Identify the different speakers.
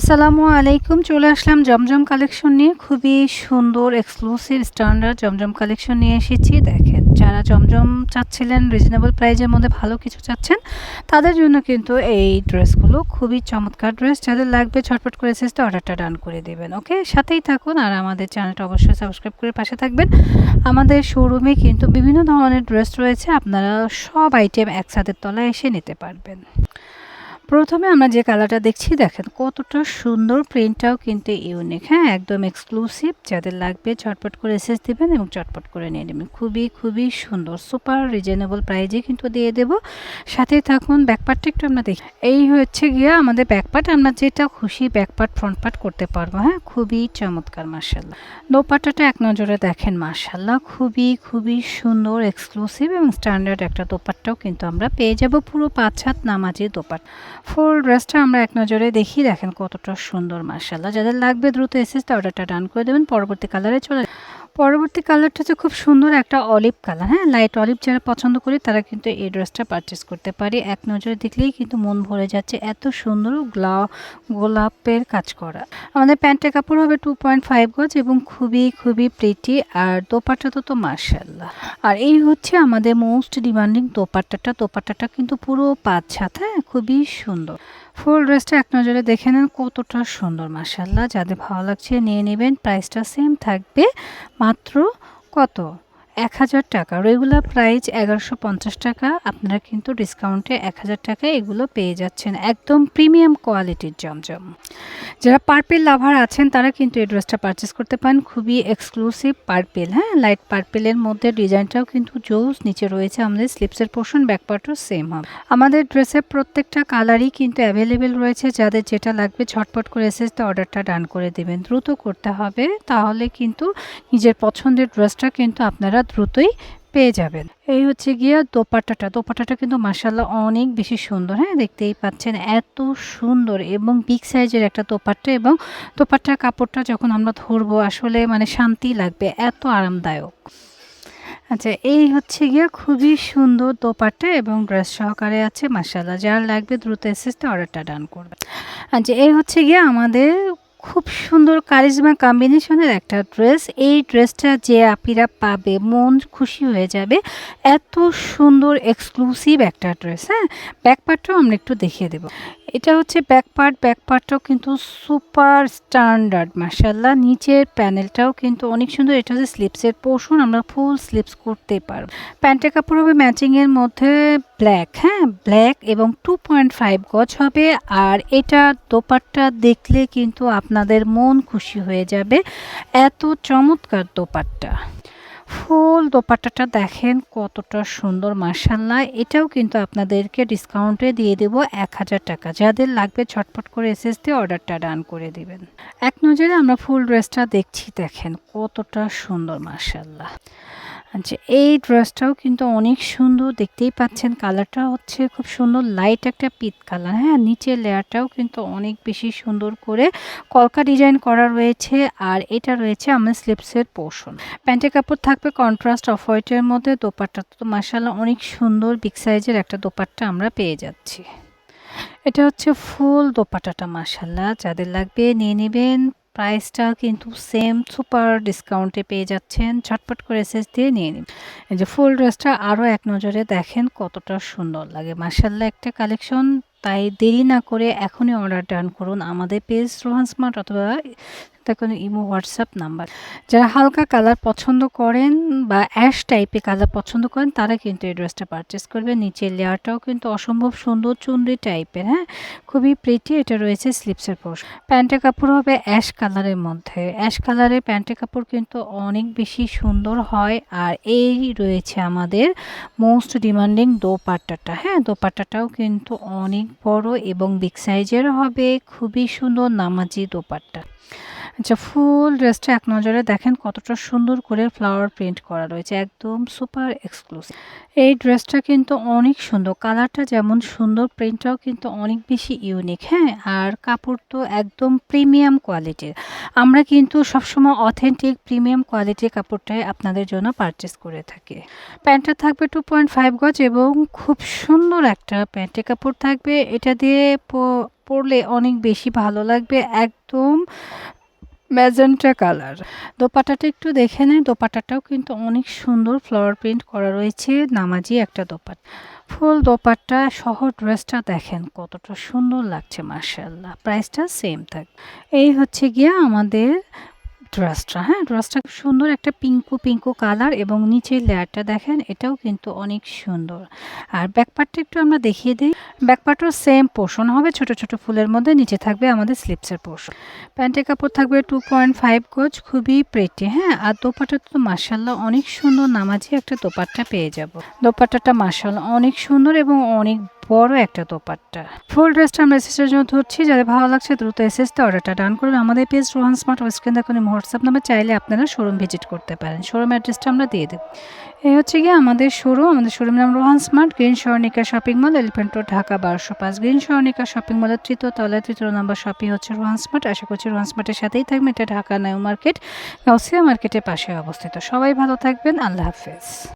Speaker 1: আসসালামু আলাইকুম, চলে আসলাম জমজম কালেকশন নিয়ে। খুবই সুন্দর এক্সক্লুসিভ স্ট্যান্ডার্ড জমজম কালেকশন নিয়ে এসেছি। দেখেন, যারা জমজম চাচ্ছিলেন রিজনেবল প্রাইজের মধ্যে ভালো কিছু চাচ্ছেন, তাদের জন্য কিন্তু এই ড্রেসগুলো খুবই চমৎকার ড্রেস যাদের লাগবে ছটফট করে এসেছে অর্ডারটা ডান করে দেবেন ওকে সাথেই থাকুন আর আমাদের চ্যানেলটা অবশ্যই সাবস্ক্রাইব করে পাশে থাকবেন। আমাদের শোরুমে কিন্তু বিভিন্ন ধরনের ড্রেস রয়েছে, আপনারা সব আইটেম একসাথে তলায় এসে নিতে পারবেন। প্রথমে আমরা যে কালারটা দেখছি, দেখেন কতটা সুন্দর প্রিন্টটাও কিন্তু ইউনিক হ্যাঁ একদম এক্সক্লুসিভ যাদের লাগবে চটপট করে এসেস দিবেন এবং চটপট করে নিয়ে নেবেন। খুবই খুবই সুন্দর। সুপার রিজনেবল প্রাইজে কিন্তু দিয়ে দেব। সাথে থাকুন, ব্যাকপার্টটা একটু আমরা দেখি। এই হচ্ছে গিয়া আমাদের ব্যাকপার্ট। আমরা যেটা খুশি ব্যাকপার্ট ফ্রন্ট পার্ট করতে পারব। হ্যাঁ খুবই চমৎকার মার্শাল্লাহ দোপাট্টাটা এক নজরে দেখেন মার্শাল্লাহ খুবই খুবই সুন্দর এক্সক্লুসিভ এবং স্ট্যান্ডার্ড একটা দোপাট্টাও কিন্তু আমরা পেয়ে যাব। পুরো পাঁচ হাত নামাজি দোপাট ফুল ড্রেসটা আমরা এক নজরে দেখি, দেখেন কতটা সুন্দর মার্শাল্লাহ যাদের লাগবে দ্রুত এসেসটা অর্ডারটা ডান করে দেবেন, পরবর্তী কালারে চলে পরবর্তী কালারটা হচ্ছে খুব সুন্দর একটা অলিভ কালার হ্যাঁ? লাইট অলিভ যারা পছন্দ করে তারা কিন্তু এই ড্রেসটা পারচেস করতে পারি। এক নজরে দেখলেই কিন্তু মন ভরে যাচ্ছে এত সুন্দর গ্লা, গোলাপের কাজ করা। আমাদের প্যান্টের কাপড় হবে টু পয়েন্ট ফাইভ গজ এবং খুবই খুবই প্রিটি আর দোপাট্টা তো তো মার্শাল্লাহ আর এই হচ্ছে আমাদের মোস্ট ডিমান্ডিং দোপাট্টাটা। দোপাট্টাটা কিন্তু পুরো পাঁচ ছাত হ্যাঁ? খুবই সুন্দর। ফুল ড্রেসটা এক নজরে দেখে নেন, কতটা সুন্দর মাসাল্লাহ যাদের ভালো লাগছে নিয়ে নেবেন, প্রাইসটা সেম থাকবে মাত্র কত? এক হাজার টাকা। রেগুলার প্রাইস এগারোশো পঞ্চাশ টাকা। আপনারা কিন্তু ডিসকাউন্টে এক হাজার টাকা এগুলো পেয়ে যাচ্ছেন। একদম প্রিমিয়াম কোয়ালিটির জমজম। যারা পার্পেল লাভার আছেন, তারা কিন্তু এই ড্রেসটা পারচেস করতে পারেন। খুবই এক্সক্লুসিভ পার্পেল হ্যাঁ? লাইট পার্পেলের মধ্যে ডিজাইনটাও কিন্তু জোস নিচে রয়েছে। আমাদের স্লিপসের পোর্শন ব্যাকপার্টও সেম হবে। আমাদের ড্রেসের প্রত্যেকটা কালারই কিন্তু অ্যাভেলেবেল রয়েছে। যাদের যেটা লাগবে, ঝটপট করে এসে অর্ডারটা ডান করে দেবেন। দ্রুত করতে হবে। তাহলে কিন্তু নিজের পছন্দের ড্রেসটা কিন্তু আপনারা দ্রুতই পেয়ে যাবেন। এই হচ্ছে গিয়া দোপাট্টাটা। দোপাট্টাটা কিন্তু মাসাল্লাহ অনেক বেশি সুন্দর। হ্যাঁ দেখতেই পাচ্ছেন এত সুন্দর এবং বিগ সাইজের একটা দোপাট্টা এবং দোপাট্টার কাপড়টা যখন আমরা ধরবো, আসলে মানে শান্তি লাগবে, এত আরামদায়ক। আচ্ছা এই হচ্ছে গিয়া খুবই সুন্দর দোপাট্টা এবং ড্রেস সহকারে আছে মাসাল্লাহ যার লাগবে দ্রুত এসেসতে অর্ডারটা ডান করবে আচ্ছা এই হচ্ছে গিয়া আমাদের খুব সুন্দর কারিজমা কম্বিনেশনের একটা ড্রেস এই ড্রেসটা যে আপিরা পাবে, মন খুশি হয়ে যাবে। এত সুন্দর এক্সক্লুসিভ একটা ড্রেস হ্যাঁ? ব্যাকপার্টটাও আমরা একটু দেখিয়ে দেবো। এটা হচ্ছে ব্যাকপার্ট ব্যাকপার্টটাও কিন্তু সুপার স্ট্যান্ডার্ড মার্শাল্লাহ নিচের প্যানেলটাও কিন্তু অনেক সুন্দর। এটা হচ্ছে স্লিপসের পোর্শন আমরা ফুল স্লিপস করতে পারব। প্যান্টের কাপড় হবে ম্যাচিংয়ের মধ্যে ব্ল্যাক হ্যাঁ? ব্ল্যাক এবং টু পয়েন্ট ফাইভ গজ হবে। আর এটা দোপাট্টা দেখলে কিন্তু আপনাদের মন খুশি হয়ে যাবে। এত চমৎকার দোপাট্টা। ফুল দোপাট্টাটা দেখেন কতটা সুন্দর মার্শাল্লাহ এটাও কিন্তু আপনাদেরকে ডিসকাউন্টে দিয়ে দেব এক হাজার টাকা। যাদের লাগবে ছটপট করে এসএস দিয়ে অর্ডারটা ডান করে দিবেন। এক নজরে আমরা ফুল ড্রেসটা দেখছি, দেখেন কতটা সুন্দর মার্শাল্লাহ আচ্ছা এই ড্রেসটাও কিন্তু অনেক সুন্দর দেখতেই পাচ্ছেন। কালারটা হচ্ছে খুব সুন্দর লাইট একটা পিত কালার হ্যাঁ? নিচের লেয়ারটাও কিন্তু অনেক বেশি সুন্দর করে কলকা ডিজাইন করা রয়েছে আর এটা রয়েছে আমার স্লিপসের পোর্শন প্যান্টের কাপড় থাকবে কন্ট্রাস্ট অফ হোয়াইটের মধ্যে, দোপাট্টা তো মাসাল্লাহ অনেক সুন্দর বিগ সাইজের একটা দোপাট্টা আমরা পেয়ে যাচ্ছি। এটা হচ্ছে ফুল দোপাট্টাটা মাসাল্লাহ যাদের লাগবে নিয়ে নেবেন প্রাইসটা কিন্তু সেম সুপার ডিসকাউন্টে পেয়ে যাচ্ছেন। ঝটপট করে এসেস দিয়ে নিয়ে নিন। এই যে ফুল ড্রেসটা আরও এক নজরে দেখেন কতটা সুন্দর লাগে। মার্শাল্লাহ একটা কালেকশন। তাই দেরি না করে এখনই অর্ডার ডান করুন। আমাদের পেজ রোহান স্মার্ট অথবা কোনো ইমো হোয়াটসঅ্যাপ নাম্বার যারা হালকা কালার পছন্দ করেন বা অ্যাশ টাইপের কালার পছন্দ করেন, তারা কিন্তু এই ড্রেসটা পারচেস করবে নিচের লেয়ারটাও কিন্তু অসম্ভব সুন্দর চুনরি টাইপের হ্যাঁ? খুবই প্রিটি এটা রয়েছে স্লিপসের পোষ প্যান্টের কাপড় হবে অ্যাশ কালারের মধ্যে। অ্যাশ কালারের প্যান্টের কাপড় কিন্তু অনেক বেশি সুন্দর হয়। আর এই রয়েছে আমাদের মোস্ট ডিমান্ডিং দোপাট্টাটা হ্যাঁ? দোপাট্টাটাও কিন্তু অনেক বড় এবং বিগ সাইজের হবে। খুবই সুন্দর নামাজি দোপাট্টা। আচ্ছা ফুল ড্রেসটা এক নজরে দেখেন কতটা সুন্দর করে ফ্লাওয়ার প্রিন্ট করা রয়েছে, একদম সুপার এক্সক্লুসিভ এই ড্রেসটা কিন্তু অনেক সুন্দর, কালারটা যেমন সুন্দর প্রিন্টটাও কিন্তু অনেক বেশি ইউনিক হ্যাঁ? আর কাপড় তো একদম প্রিমিয়াম কোয়ালিটির আমরা কিন্তু সবসময় অথেন্টিক প্রিমিয়াম কোয়ালিটির কাপড়টাই আপনাদের জন্য পারচেস করে থাকি। প্যান্টটা থাকবে টু পয়েন্ট ফাইভ গজ এবং খুব সুন্দর একটা প্যান্টের কাপড় থাকবে। এটা দিয়ে পরলে অনেক বেশি ভালো লাগবে, একদম ম্যাজেন্টা কালার। দোপাট্টাটা একটু দেখে নেয় দোপাটাটাও কিন্তু অনেক সুন্দর ফ্লাওয়ার প্রিন্ট করা রয়েছে। নামাজি একটা দোপাট ফুল দোপাট্টা সহ ড্রেসটা দেখেন, কতটা সুন্দর লাগছে মার্শাল্লাহ প্রাইসটা সেম থাক এই হচ্ছে গিয়া আমাদের ড্রেসটা হ্যাঁ? ড্রেসটা খুব সুন্দর একটা পিঙ্কু পিঙ্কু কালার এবং নিচের লেয়ারটা দেখেন, এটাও কিন্তু অনেক সুন্দর। আর ব্যাকপার্টটা একটু আমরা দেখিয়ে দিই। ব্যাকপার্টও সেম পোর্শন হবে, ছোট ছোট ফুলের মধ্যে নিচে থাকবে আমাদের স্লিপসের পোর্শন প্যান্টের কাপড় থাকবে টু পয়েন্ট ফাইভ গোজ, খুবই প্রেটি হ্যাঁ? আর দোপাট্টা তো মার্শাল্লাহ অনেক সুন্দর নামাজি একটা দোপাট্টা পেয়ে যাব। দোপাট্টাটা মার্শাল্লাহ অনেক সুন্দর এবং অনেক বড় একটা দোপাট্টা। ফুল ড্রেসটা আমরা এসএসের জন্য ধরছি, যাদের ভালো লাগছে দ্রুত এসএসতে অর্ডারটা ডান করুন আমাদের পেজ রোহান স্মার্ট ওয়েস্টার্ন দেখুন হোয়াটসঅ্যাপ নাম্বার চাইলে আপনারা শোরুম ভিজিট করতে পারেন। শোরুম অ্যাড্রেসটা আমরা দিয়ে দেব। এই হচ্ছে গিয়ে আমাদের শোরুম আমাদের শোরুম নাম Rohan smart green Swarnika shopping mall elephant road Dhaka বারোশো পাঁচ গ্রিন সরণিকা শপিং মলের তৃতীয় তলায় তৃতীয় নম্বর শপিং হচ্ছে রোহান স্মার্ট। আশা করছি রোহান স্মার্টের সাথেই থাকবেন। এটা ঢাকা নাইউ মার্কেট, গাউসিয়া মার্কেটের পাশে অবস্থিত। সবাই ভালো থাকবেন। আল্লাহ হাফেজ।